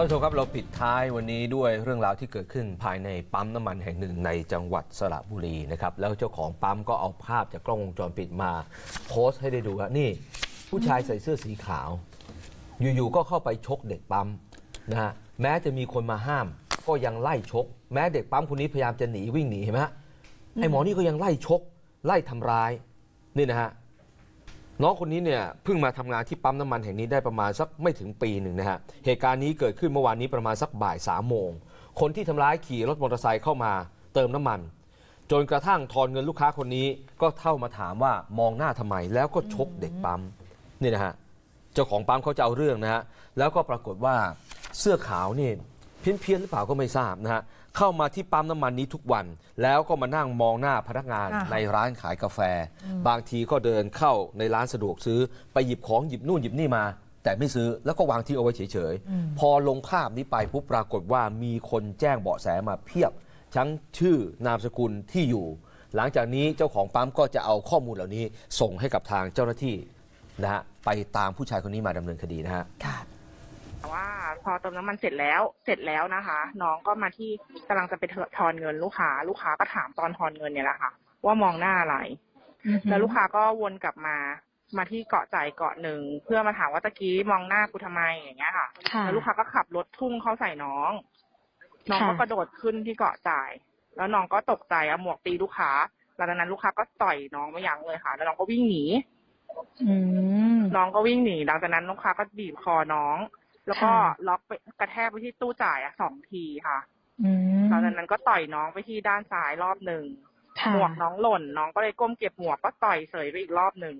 ท่านผู้ชมครับเราปิดท้ายวันนี้ด้วยเรื่องราวที่เกิดขึ้นภายในปั๊มน้ำมันแห่งหนึ่งในจังหวัดสระบุรีนะครับแล้วเจ้าของปั๊มก็เอาภาพจากกล้องวงจรปิดมา โพสต์ให้ได้ดูว่านี่ ผู้ชายใส่เสื้อสีขาว อยู่ๆก็เข้าไปชกเด็กปั๊มนะฮะแม้จะมีคนมาห้าม ก็ยังไล่ชก แม้เด็กปั๊มคนนี้พยายามจะหนีวิ่งหนีเห็นไหมฮะไอ้หมอนี่ก็ยังไล่ชก ไล่ทำร้ายนี่นะฮะ น้องคนนี้เนี่ยเพิ่งมาทำงานที่ปั๊มน้ำมันแห่งนี้ได้ประมาณสักไม่ถึงปีหนึ่งนะฮะ เหตุการณ์นี้เกิดขึ้นเมื่อวานนี้ประมาณสักบ่ายสามโมง คนที่ทำร้ายขี่รถมอเตอร์ไซค์เข้ามาเติมน้ำมัน จนกระทั่งทอนเงินลูกค้าคนนี้ก็เข้ามาถามว่ามองหน้าทำไม แล้วก็ชกเด็กปั๊มนี่นะฮะ เจ้าของปั๊มเขาจะเอาเรื่องนะฮะ แล้วก็ปรากฏว่าเสื้อขาวนี่ เพี้ยนเพียนๆหรือเปล่าก็ไม่ทราบนะฮะเข้ามาที่ปั๊มน้ำมันนี้ทุกวัน แล้วก็มานั่งมองหน้าพนักงานอ่า ในร้านขายกาแฟ บางทีก็เดินเข้าในร้านสะดวกซื้อ ไปหยิบของหยิบนู่นหยิบนี่มา แต่ไม่ซื้อแล้วก็วางที่เอาไว้เฉยๆ พอลงภาพนี้ไปปุ๊บปรากฏว่ามีคนแจ้งเบาะแสมาเพียบ ทั้งชื่อนามสกุลที่อยู่ หลังจากนี้เจ้าของปั๊มก็จะเอาข้อมูลเหล่านี้ส่งให้กับทางเจ้าหน้าที่นะฮะไปตามผู้ชายคนนี้มาดำเนินคดีนะฮะ ค่ะแต่ว่าพ อเติมน้ำมันเสร็จแล้ว เสร็จแล้วนะคะ น้องก็มาที่กำลังจะไปทอนเงินลูกค้า ลูกค้าก็ถามตอนทอนเงินเนี่ยแหละค่ะ ว่ามองหน้าอะไรแล้วลูกค้าก็วนกลับมา มาที่เกาะจ่ายเกาะหนึ่งเพื่อมาถามว่าตะกี้มองหน้ากูทำไมอย่างเงี้ยค่ะ ค่ะ แล้วลูกค้าก็ขับรถพุ่งเข้าใส่น้อง น้องก็ค่ะ กระโดดขึ้นที่เกาะจ่าย แล้วน้องก็ตกใจเอาหมวกตีลูกค้า หลังจากนั้นลูกค้าก็ต่อยน้องไม่ยั้งเลยค่ะ แล้วน้องก็วิ่งหนี อืม น้องก็วิ่งหนี หลังจากนั้นลูกค้าก็บีบคอน้อง แล้วก็ค่ะล็อกไปกระแทกไปที่ตู้จ่ายอะสองทีค่ะอืมหลังจากนั้นก็ต่อยน้องไปที่ด้านซ้ายรอบหนึ่งค่ะหมวกน้องหล่นน้องก็เลยก้มเก็บหมวกก็ต่อยเสยไปอีกรอบหนึ่ง